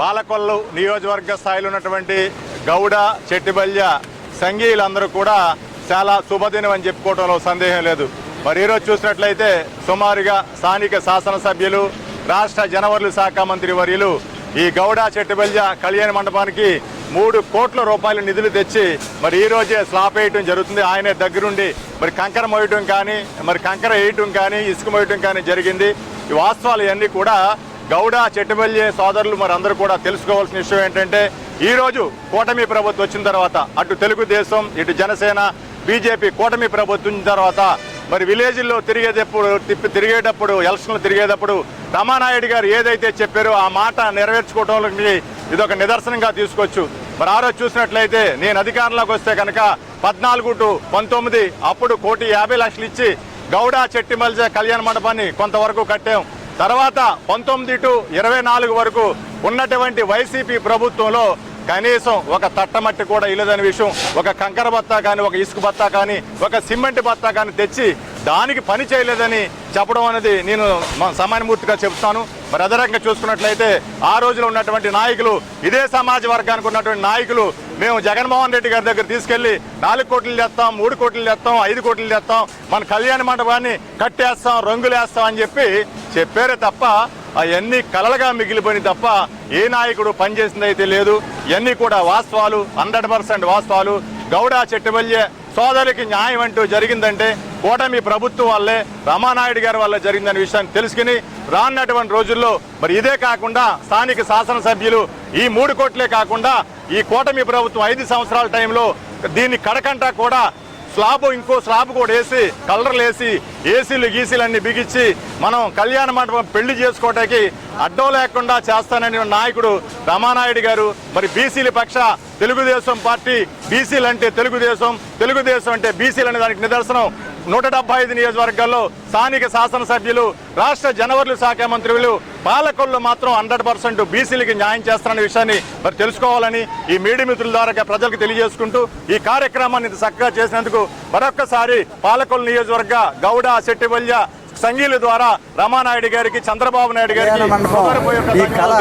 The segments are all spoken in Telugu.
పాలకొల్లు నియోజకవర్గ స్థాయిలో ఉన్నటువంటి గౌడ చెట్టిబల్య సంఘీయులందరూ కూడా చాలా శుభదినం అని చెప్పుకోవడంలో సందేహం లేదు. మరి ఈరోజు చూసినట్లయితే సుమారుగా స్థానిక శాసనసభ్యులు రాష్ట్ర జనవరుల శాఖ మంత్రి వర్యులు ఈ గౌడ చెట్టుబల్య కళ్యాణ మండపానికి మూడు కోట్ల రూపాయల నిధులు తెచ్చి మరి ఈ రోజే స్లాబ్ వేయటం జరుగుతుంది. ఆయనే దగ్గరుండి మరి కంకర మోయటం కానీ మరి కంకర వేయటం కానీ ఇసుక మోయటం కానీ జరిగింది. ఈ వాస్తవాలు ఇవన్నీ కూడా గౌడ చెట్టుబల్లి సోదరులు మరి అందరూ కూడా తెలుసుకోవాల్సిన విషయం ఏంటంటే ఈరోజు కూటమి ప్రభుత్వం వచ్చిన తర్వాత అటు తెలుగుదేశం ఇటు జనసేన బీజేపీ కూటమి ప్రభుత్వం వచ్చిన తర్వాత మరి విలేజ్లో తిరిగేటప్పుడు తిప్పి తిరిగేటప్పుడు ఎలక్షన్లు తిరిగేటప్పుడు రమానాయుడు గారు ఏదైతే చెప్పారో ఆ మాట నెరవేర్చుకోవడానికి ఇది ఒక నిదర్శనంగా తీసుకోవచ్చు. మరి ఆ రోజు చూసినట్లయితే నేను అధికారంలోకి వస్తే కనుక పద్నాలుగు టు పంతొమ్మిది అప్పుడు కోటి యాభై లక్షలు ఇచ్చి గౌడ చెట్టిమల్జ కళ్యాణ మండపాన్ని కొంతవరకు కట్టాం. తర్వాత పంతొమ్మిది టు ఇరవై నాలుగు వరకు ఉన్నటువంటి వైసీపీ ప్రభుత్వంలో కనీసం ఒక తట్టమట్టి కూడా ఇల్లదని విషయం ఒక కంకర బత్తా కానీ ఒక ఇసుక బత్తా కానీ ఒక సిమెంట్ బత్తా కానీ తెచ్చి దానికి పని చేయలేదని చెప్పడం అనేది నేను మ- సమానమూర్తిగా చెప్తాను. మరి అదే రకంగా చూసుకున్నట్లయితే ఆ రోజులో ఉన్నటువంటి నాయకులు ఇదే సమాజ వర్గానికి ఉన్నటువంటి నాయకులు మేము జగన్మోహన్ రెడ్డి గారి దగ్గర తీసుకెళ్ళి నాలుగు కోట్లు తెస్తాం మూడు కోట్లు తెస్తాం ఐదు కోట్లు తెస్తాం మన కళ్యాణ మండపాన్ని కట్టేస్తాం రంగులేస్తాం అని చెప్పి చెప్పారే తప్ప అవన్నీ కలలుగా మిగిలిపోయిన తప్ప ఏ నాయకుడు పనిచేసింది అయితే లేదు. ఇవన్నీ కూడా వాస్తవాలు హండ్రెడ్ పర్సెంట్ వాస్తవాలు. గౌడ చెట్టుబల్య సోదరులకి న్యాయం అంటూ జరిగిందంటే కూటమి ప్రభుత్వం వల్లే రమానాయుడు గారి వల్ల జరిగిందనే విషయాన్ని తెలుసుకుని రానున్నటువంటి రోజుల్లో మరి ఇదే కాకుండా స్థానిక శాసనసభ్యులు ఈ మూడు కోట్లే కాకుండా ఈ కూటమి ప్రభుత్వం ఐదు సంవత్సరాల టైంలో దీన్ని కడకంటా కూడా స్లాబ్ ఇంకో స్లాబ్ కూడా వేసి కలర్లు వేసి ఏసీలు గీసీలు అన్ని బిగించి మనం కళ్యాణ మండపం పెళ్ళి చేసుకోవటానికి అడ్డం లేకుండా చేస్తానని నాయకుడు రమానాయుడు గారు మరి బీసీల పక్ష తెలుగుదేశం పార్టీ బీసీలు అంటే తెలుగుదేశం తెలుగుదేశం అంటే బీసీలు అనే దానికి నిదర్శనం. నూట డెబ్బై ఐదు నియోజకవర్గాల్లో స్థానిక శాసనసభ్యులు రాష్ట్ర జనవరుల శాఖ మంత్రులు పాలకొల్లు మాత్రం హండ్రెడ్ పర్సెంట్ బీసీలకి న్యాయం చేస్తారనే విషయాన్ని మరి తెలుసుకోవాలని ఈ మీడియా మిత్రుల ద్వారా ప్రజలకు తెలియజేసుకుంటూ ఈ కార్యక్రమాన్ని ఇంత చక్కగా చేసినందుకు మరొక్కసారి పాలకొల్లు నియోజకవర్గ గౌడ శెట్టివల్య సంఘీల ద్వారా రమానాయుడు గారికి చంద్రబాబు నాయుడు గారికి ఈ కళ.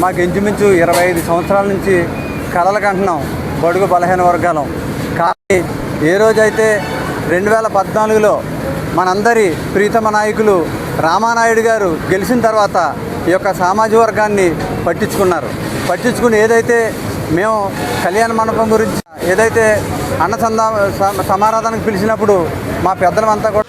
మాకు ఇంచుమించు ఇరవై ఐదు సంవత్సరాల నుంచి కళలు కంటున్నాం బడుగు బలహీన వర్గాలం కానీ ఏ రోజైతే రెండు వేల పద్నాలుగులో మనందరి ప్రీతమ నాయకులు రామానాయుడు గారు గెలిచిన తర్వాత ఈ యొక్క సామాజిక వర్గాన్ని పట్టించుకున్నారు. పట్టించుకుని ఏదైతే మేము కళ్యాణ మండపం గురించి ఏదైతే అన్నసందా సమ- సమారాధనకు పిలిచినప్పుడు మా పెద్దలమంతా కూడా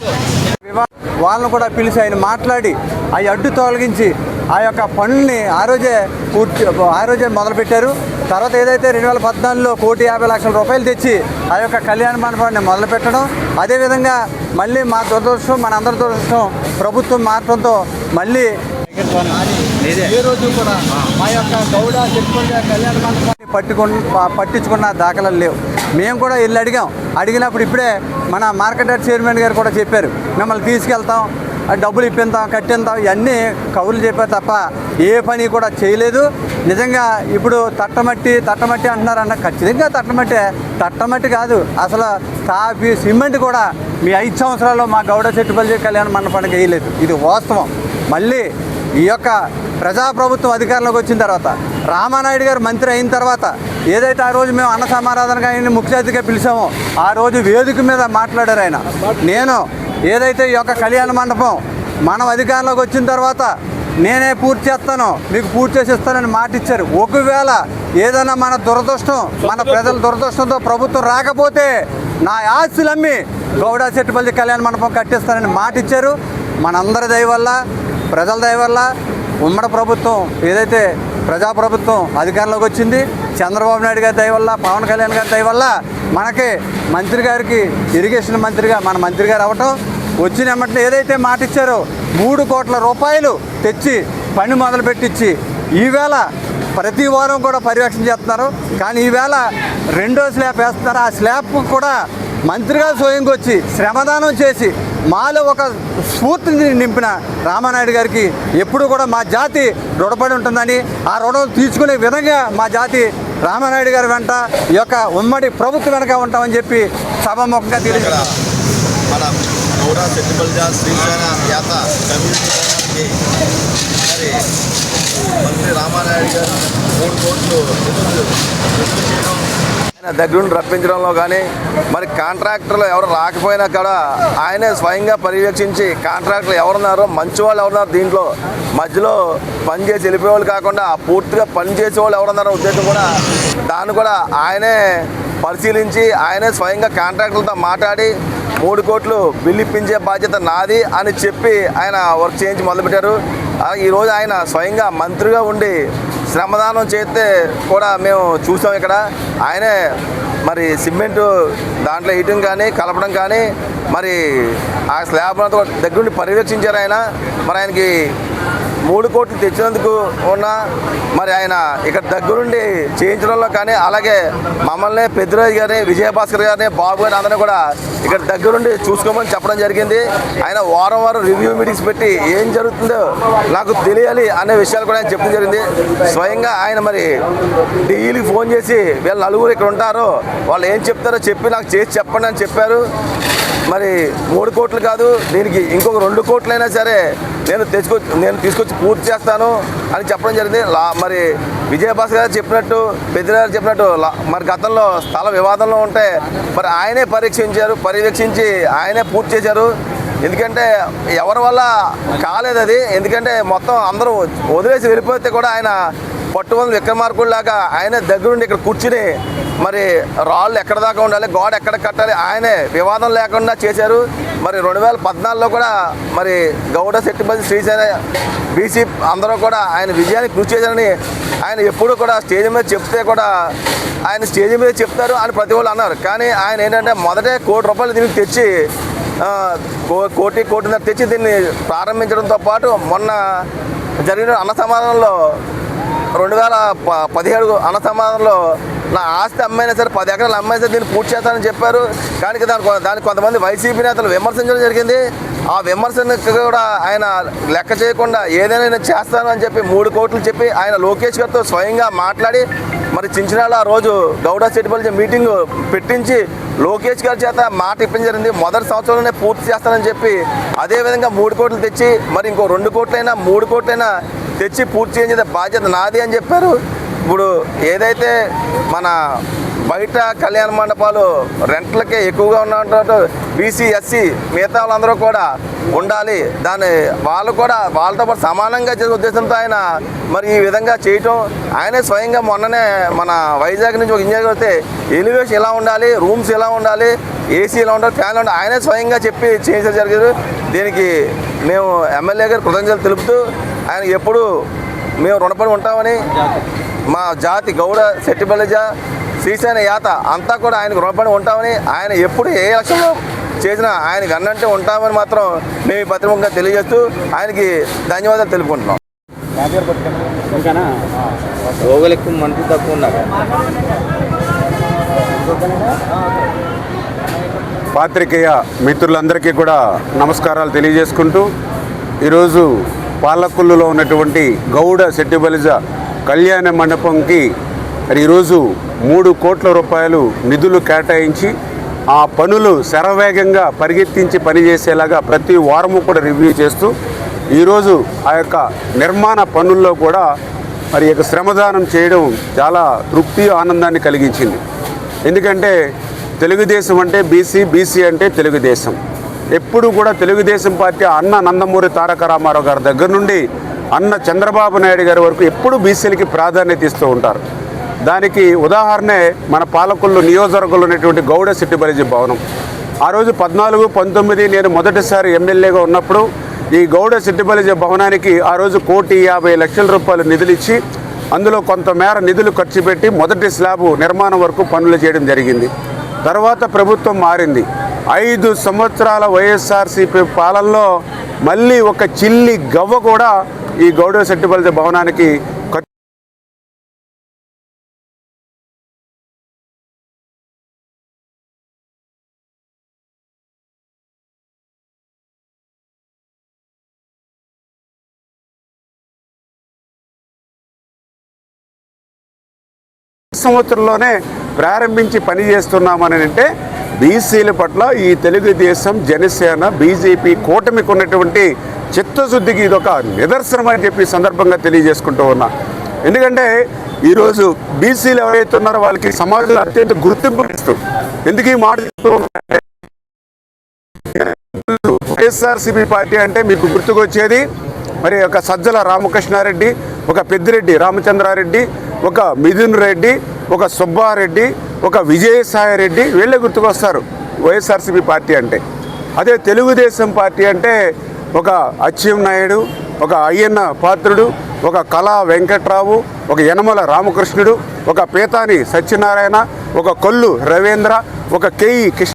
వివా వాళ్ళను కూడా పిలిచి ఆయన మాట్లాడి ఆ అడ్డు తొలగించి ఆ యొక్క పనుల్ని ఆ రోజే పూర్తి ఆ రోజే మొదలుపెట్టారు. తర్వాత ఏదైతే రెండు వేల పద్నాలుగులో కోటి యాభై లక్షల రూపాయలు తెచ్చి ఆ యొక్క కళ్యాణ మండపాన్ని మొదలుపెట్టడం అదేవిధంగా మళ్ళీ మా దురదృష్టం మన అందరి దురదృష్టం ప్రభుత్వం మారడంతో మళ్ళీ ఏ రోజు కూడా మా యొక్క గౌడ చెప్పుకుంటే కళ్యాణ మండపాన్ని పట్టుకుని పట్టించుకున్న దాఖలాలు లేవు. మేము కూడా వెళ్ళి అడిగాం. అడిగినప్పుడు ఇప్పుడే మన మార్కెట్ చైర్మన్ గారు కూడా చెప్పారు మిమ్మల్ని తీసుకెళ్తాం డబ్బులు ఇప్పింతాం కట్టింతాం ఇవన్నీ కబుర్లు చెప్పే తప్ప ఏ పని కూడా చేయలేదు. నిజంగా ఇప్పుడు తట్టమట్టి తట్టమట్టి అంటున్నారు అన్న ఖచ్చితంగా తట్టమట్టే. తట్టమట్టి కాదు అసలు కాఫీ సిమెంట్ కూడా మీ ఐదు సంవత్సరాల్లో మా గౌడ చెట్టుపల్లి కళ్యాణ మండపానికి వేయలేదు. ఇది వాస్తవం. మళ్ళీ ఈ యొక్క ప్రజాప్రభుత్వం అధికారంలోకి వచ్చిన తర్వాత రామానాయుడు గారు మంత్రి అయిన తర్వాత ఏదైతే ఆ రోజు మేము అన్న సమారాధనగా ఆయన్ని ముఖ్య అతిథిగా పిలిచామో ఆ రోజు వేదిక మీద మాట్లాడారు ఆయన. నేను ఏదైతే ఈ యొక్క కళ్యాణ మండపం మనం అధికారంలోకి వచ్చిన తర్వాత నేనే పూర్తి చేస్తాను మీకు పూర్తి చేసి ఇస్తానని మాట ఇచ్చారు. ఒకవేళ ఏదైనా మన దురదృష్టం మన ప్రజల దురదృష్టంతో ప్రభుత్వం రాకపోతే నా ఆస్తులు అమ్మి గౌడ చెట్టుపల్లి కళ్యాణ మండపం కట్టిస్తానని మాట ఇచ్చారు. మనందరి దయ వల్ల ప్రజల దయ వల్ల ఉమ్మడి ప్రభుత్వం ఏదైతే ప్రజాప్రభుత్వం అధికారంలోకి వచ్చింది చంద్రబాబు నాయుడు గారి దయ వల్ల పవన్ కళ్యాణ్ గారి దయ వల్ల మనకి మంత్రి గారికి ఇరిగేషన్ మంత్రిగా మన మంత్రి గారు అవ్వటం వచ్చిన వెంటనే ఏదైతే మాట ఇచ్చారో మూడు కోట్ల రూపాయలు తెచ్చి పని మొదలు పెట్టించి ఈవేళ ప్రతి వారం కూడా పర్యవేక్షణ చేస్తున్నారు. కానీ ఈవేళ రెండో స్లాబ్ వేస్తున్నారు. ఆ స్లాబ్ కూడా మంత్రిగా స్వయంగా వచ్చి శ్రమదానం చేసి మాలో ఒక స్ఫూర్తిని నింపిన రామానాయుడు గారికి ఎప్పుడు కూడా మా జాతి రుణపడి ఉంటుందని ఆ రుణం తీర్చుకునే విధంగా మా జాతి రామానాయుడు గారి వెంట ఈ యొక్క ఉమ్మడి ప్రభుత్వం వెనక ఉంటామని చెప్పి సభాముఖంగా తెలియదు గౌడ సెట్టిపల్జ శ్రీశైన యాత కమ్యూనిటీ మరి మంత్రి రామానాయుడు గారు మూడు కోట్లు చేయడం. ఆయన దగ్గరుండి రప్పించడంలో కానీ మరి కాంట్రాక్టర్లు ఎవరు రాకపోయినా కూడా ఆయనే స్వయంగా పర్యవేక్షించి కాంట్రాక్టర్లు ఎవరున్నారో మంచి వాళ్ళు ఎవరున్నారు దీంట్లో మధ్యలో పని చేసి వెళ్ళిపోయేవాళ్ళు కాకుండా పూర్తిగా పని చేసే వాళ్ళు ఎవరున్నారో ఉద్దేశం కూడా దాన్ని కూడా ఆయనే పరిశీలించి ఆయనే స్వయంగా కాంట్రాక్టర్లతో మాట్లాడి మూడు కోట్లు బిల్లు ఇప్పించే బాధ్యత నాది అని చెప్పి ఆయన వర్క్ చేయించి మొదలుపెట్టారు. ఈరోజు ఆయన స్వయంగా మంత్రిగా ఉండి శ్రమదానం చేస్తే కూడా మేము చూసాం ఇక్కడ. ఆయనే మరి సిమెంటు దాంట్లో వేయటం కానీ కలపడం కానీ మరి ఆ స్లాబ్ దగ్గరుండి పర్యవేక్షించారు ఆయన. మరి ఆయనకి మూడు కోట్లు తెచ్చినందుకు ఉన్న మరి ఆయన ఇక్కడ దగ్గరుండి చేయించడంలో కానీ అలాగే మమ్మల్ని పెద్దిరాజు గారిని విజయభాస్కర్ గారిని బాబు గారిని అందరినీ కూడా ఇక్కడ దగ్గరుండి చూసుకోమని చెప్పడం జరిగింది. ఆయన వారం వారం రివ్యూ మీటింగ్స్ పెట్టి ఏం జరుగుతుందో నాకు తెలియాలి అనే విషయాలు కూడా ఆయన చెప్పడం జరిగింది. స్వయంగా ఆయన మరి ఢిల్లీకి ఫోన్ చేసి వీళ్ళ నలుగురు ఇక్కడ ఉంటారు వాళ్ళు ఏం చెప్తారో చెప్పి నాకు చేసి చెప్పండి అని చెప్పారు. మరి మూడు కోట్లు కాదు దీనికి ఇంకొక రెండు కోట్లైనా సరే నేను తెచ్చుకొచ్చి నేను తీసుకొచ్చి పూర్తి చేస్తాను అని చెప్పడం జరిగింది. లా మరి విజయభాస్కర్ గారు చెప్పినట్టు పెద్దిరాజు చెప్పినట్టు మరి గతంలో స్థల వివాదంలో ఉంటే మరి ఆయనే పరీక్షించారు పర్యవేక్షించి ఆయనే పూర్తి చేశారు. ఎందుకంటే ఎవరి వల్ల కాలేదు అది. ఎందుకంటే మొత్తం అందరూ వదిలేసి వెళ్ళిపోతే కూడా ఆయన పట్టుబంది విక్రమార్కుడిలాగా ఆయన దగ్గరుండి ఇక్కడ కూర్చుని మరి రాళ్ళు ఎక్కడ దాకా ఉండాలి గోడ ఎక్కడ కట్టాలి ఆయనే వివాదం లేకుండా చేశారు. మరి రెండు వేల పద్నాలుగులో కూడా మరి గౌడ శెట్టిపల్లి శ్రీశైల బీసీ అందరూ కూడా ఆయన విజయానికి కృషి చేశారని ఆయన ఎప్పుడు కూడా స్టేజ్ మీద చెప్తే కూడా ఆయన స్టేజ్ మీద చెప్తారు అని ప్రతి వాళ్ళు అన్నారు. కానీ ఆయన ఏంటంటే మొదటే కోటి రూపాయలు దీనికి తెచ్చి కో- కోటి కోటిన్నర తెచ్చి దీన్ని ప్రారంభించడంతో పాటు మొన్న జరిగిన అన్న సమాధానంలో రెండు వేల ప పదిహేడు అన్న నా ఆస్తి అమ్మైనా సరే పది ఎకరాలు అమ్మైనా సరే దీన్ని పూర్తి చేస్తానని చెప్పారు. కానీ దాని దానికి కొంతమంది వైసీపీ నేతలు విమర్శించడం జరిగింది. ఆ విమర్శనకు కూడా ఆయన లెక్క చేయకుండా ఏదైనా నేను చేస్తాను అని చెప్పి మూడు కోట్లు చెప్పి ఆయన లోకేష్ గారితో స్వయంగా మాట్లాడి మరి చించినాడు ఆ రోజు గౌడ సిటిపల్లి మీటింగ్ పెట్టించి లోకేష్ గారి చేత మాట ఇప్పించరింది మొదటి సంవత్సరంలోనే పూర్తి చేస్తానని చెప్పి అదేవిధంగా మూడు కోట్లు తెచ్చి మరి ఇంకో రెండు కోట్లైనా మూడు కోట్లైనా తెచ్చి పూర్తి చేయించే బాధ్యత నాది అని చెప్పారు. ఇప్పుడు ఏదైతే మన బయట కళ్యాణ మండపాలు రెంట్లకే ఎక్కువగా ఉన్నట్టు బీసీ ఎస్సీ మిగతా వాళ్ళందరూ కూడా ఉండాలి. దాన్ని వాళ్ళు కూడా వాళ్ళతో పాటు సమానంగా చేసే ఉద్దేశంతో ఆయన మరి ఈ విధంగా చేయటం. ఆయనే స్వయంగా మొన్ననే మన వైజాగ్ నుంచి ఒక ఇంజనీర్ వస్తే ఎలివేషన్ ఎలా ఉండాలి రూమ్స్ ఎలా ఉండాలి ఏసీ ఎలా ఉండాలి ఫ్యాన్ ఉండాలి ఆయనే స్వయంగా చెప్పి చేసే జరిగింది. దీనికి మేము ఎమ్మెల్యే గారు కృతజ్ఞతలు తెలుపుతూ ఆయన ఎప్పుడు మేము రుణపడి ఉంటామని మా జాతి గౌడ శెట్టిబలిజ శ్రీశైన యాత అంతా కూడా ఆయనకు రుణపడి ఉంటామని ఆయన ఎప్పుడు ఏ లక్ష్యంలో చేసినా ఆయనకి అన్నంటే ఉంటామని మాత్రం మేము ఈ పత్రికగా తెలియజేస్తూ ఆయనకి ధన్యవాదాలు తెలుపుకుంటున్నాం. రోగులు ఎక్కువ మనుషులు తక్కువ ఉన్నారు. పాత్రికేయ మిత్రులందరికీ కూడా నమస్కారాలు తెలియజేసుకుంటూ ఈరోజు పాలకొల్లులో ఉన్నటువంటి గౌడ శెట్టిబలిజ కళ్యాణ మండపంకి మరి ఈరోజు మూడు కోట్ల రూపాయలు నిధులు కేటాయించి ఆ పనులు శరవేగంగా పరిగెత్తించి పనిచేసేలాగా ప్రతి వారము కూడా రివ్యూ చేస్తూ ఈరోజు ఆ యొక్క నిర్మాణ పనుల్లో కూడా మరి యొక్క శ్రమదానం చేయడం చాలా తృప్తి ఆనందాన్ని కలిగించింది. ఎందుకంటే తెలుగుదేశం అంటే బీసీ బీసీ అంటే తెలుగుదేశం. ఎప్పుడు కూడా తెలుగుదేశం పార్టీ అన్న నందమూరి తారక రామారావు గారి దగ్గర నుండి అన్న చంద్రబాబు నాయుడు గారి వరకు ఎప్పుడు బీసీలకి ప్రాధాన్యత ఇస్తూ ఉంటారు. దానికి ఉదాహరణే మన పాలకొల్లు నియోజకవర్గంలో ఉన్నటువంటి గౌడ సిట్టిబలిజీ భవనం. ఆ రోజు పద్నాలుగు పంతొమ్మిది నేను మొదటిసారి ఎమ్మెల్యేగా ఉన్నప్పుడు ఈ గౌడ సిట్టిబలిజీ భవనానికి ఆ రోజు కోటి యాభై లక్షల రూపాయలు నిధులు ఇచ్చి అందులో కొంతమేర నిధులు ఖర్చు పెట్టి మొదటి స్లాబు నిర్మాణం వరకు పనులు చేయడం జరిగింది. తర్వాత ప్రభుత్వం మారింది. ఐదు సంవత్సరాల వైఎస్ఆర్సీపీ పాలనలో మళ్ళీ ఒక చిల్లి గవ్వ కూడా ఈ గౌడ శెట్టిపల్లి భవనానికి సంవత్సరంలోనే ప్రారంభించి పనిచేస్తున్నామని అంటే బీసీల పట్ల ఈ తెలుగుదేశం జనసేన బీజేపీ కూటమికి ఉన్నటువంటి చిత్తశుద్ధికి ఇది ఒక నిదర్శనం అని చెప్పి సందర్భంగా తెలియజేసుకుంటూ ఉన్నా. ఎందుకంటే ఈరోజు బీసీలు ఎవరైతే ఉన్నారో వాళ్ళకి సమాజంలో అత్యంత గుర్తింపు ఇస్తూ ఎందుకు ఈ మాట చెప్తూ వైఎస్ఆర్సీపీ పార్టీ అంటే మీకు గుర్తుకొచ్చేది మరి ఒక సజ్జల రామకృష్ణారెడ్డి ఒక పెద్దిరెడ్డి రామచంద్రారెడ్డి ఒక మిథున్ రెడ్డి ఒక సుబ్బారెడ్డి ఒక విజయసాయి రెడ్డి వీళ్ళే గుర్తుకొస్తారు వైఎస్ఆర్సీపీ పార్టీ అంటే. అదే తెలుగుదేశం పార్టీ అంటే ఒక అచ్చెం నాయుడు ఒక అయ్యన్న పాత్రుడు ఒక కళా వెంకట్రావు ఒక యనమల రామకృష్ణుడు ఒక పేతాని సత్యనారాయణ ఒక కొల్లు రవీంద్ర ఒక కేఈ కృష్ణ